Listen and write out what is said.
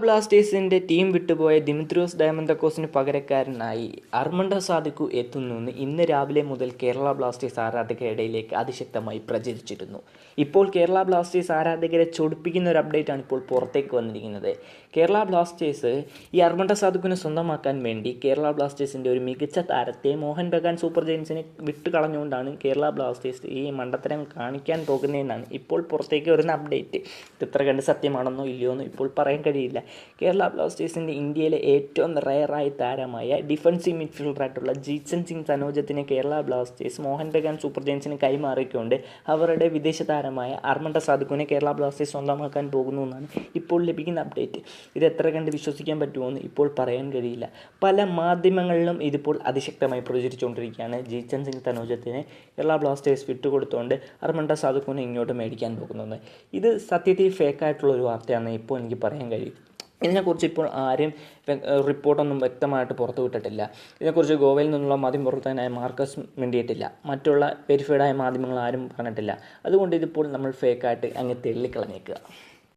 ബ്ലാസ്റ്റേഴ്സിന്റെ ടീം വിട്ടുപോയ ദിമിത്രിയോസ് ഡയമന്തക്കോസിന് പകരക്കാരനായി അർമണ്ട സാദിക്കു എത്തുന്നുവെന്ന് ഇന്ന് രാവിലെ മുതൽ കേരള ബ്ലാസ്റ്റേഴ്സ് ആരാധകരുടെ ഇടയിലേക്ക് അതിശക്തമായി പ്രചരിച്ചിരുന്നു. ഇപ്പോൾ കേരള ബ്ലാസ്റ്റേഴ്സ് ആരാധകരെ ചൊടിപ്പിക്കുന്ന ഒരു അപ്ഡേറ്റ് ആണ് ഇപ്പോൾ പുറത്തേക്ക് വന്നിരിക്കുന്നത്. കേരള ബ്ലാസ്റ്റേഴ്സ് ഈ അർമണ്ട സാദിക്കിനെ സ്വന്തമാക്കാൻ വേണ്ടി കേരള ബ്ലാസ്റ്റേഴ്സിന്റെ ഒരു മികച്ച താരത്തെ മോഹൻ ബഗാൻ സൂപ്പർ ജയൻസിനെ വിട്ടുകളഞ്ഞുകൊണ്ടാണ് കേരള ബ്ലാസ്റ്റേഴ്സ് ഈ മണ്ടത്തരം കാണിക്കാൻ പോകുന്നതെന്നാണ് ഇപ്പോൾ പുറത്തേക്ക് വരുന്ന അപ്ഡേറ്റ്. ഇത് എത്ര കണ്ട് സത്യമാണെന്നോ ഇല്ലയോ എന്ന് ഇപ്പോൾ പറയാൻ കഴിയില്ല. കേരള ബ്ലാസ്റ്റേഴ്സിന്റെ ഇന്ത്യയിലെ ഏറ്റവും റയറായ താരമായ ഡിഫൻസീവ് മിഡ്ഫീൽഡറായിട്ടുള്ള ജീത്സൻ സിംഗ് സനോജത്തിനെ കേരള ബ്ലാസ്റ്റേഴ്സ് മോഹൻ ബഗാൻ സൂപ്പർ ജയൻസിന് കൈമാറിക്കൊണ്ട് അവരുടെ വിദേശ താരമായ അർമണ്ട സാധുക്കുവിനെ കേരള ബ്ലാസ്റ്റേഴ്സ് സ്വന്തമാക്കാൻ പോകുന്നു എന്നാണ് ഇപ്പോൾ ലഭിക്കുന്ന അപ്ഡേറ്റ് ഇത് എത്ര കണ്ട് വിശ്വസിക്കാൻ പറ്റുമോ ഇപ്പോൾ പറയാൻ കഴിയില്ല. പല മാധ്യമങ്ങളിലും ഇതിപ്പോൾ അതിശക്തമായി പ്രചരിച്ചുകൊണ്ടിരിക്കുകയാണ് ജീച്ചൻ സിംഗ് തനോജത്തിനെ കേരള ബ്ലാസ്റ്റേഴ്സ് വിട്ടുകൊടുത്തുകൊണ്ട് അർമണ്ട സാധുക്കുവിനെ ഇങ്ങോട്ട് മേടിക്കാൻ പോകുന്നത്. ഇത് സത്യത്തിൽ ഫേക്കായിട്ടുള്ള ഒരു വാർത്തയാണ് ഇപ്പോൾ എനിക്ക് പറയാൻ കഴിയും. ഇതിനെക്കുറിച്ച് ഇപ്പോൾ ആരും റിപ്പോർട്ടൊന്നും വ്യക്തമായിട്ട് പുറത്തുവിട്ടിട്ടില്ല ഇതിനെക്കുറിച്ച് ഗോവയിൽ നിന്നുള്ള മാധ്യമ പ്രവർത്തകനായ മാർക്കസ് മിണ്ടിയിട്ടില്ല. മറ്റുള്ള വെരിഫൈഡായ മാധ്യമങ്ങൾ ആരും പറഞ്ഞിട്ടില്ല. അതുകൊണ്ട് ഇതിപ്പോൾ നമ്മൾ ഫേക്കായിട്ട് അങ്ങ് തെള്ളിക്കളഞ്ഞേക്കുക.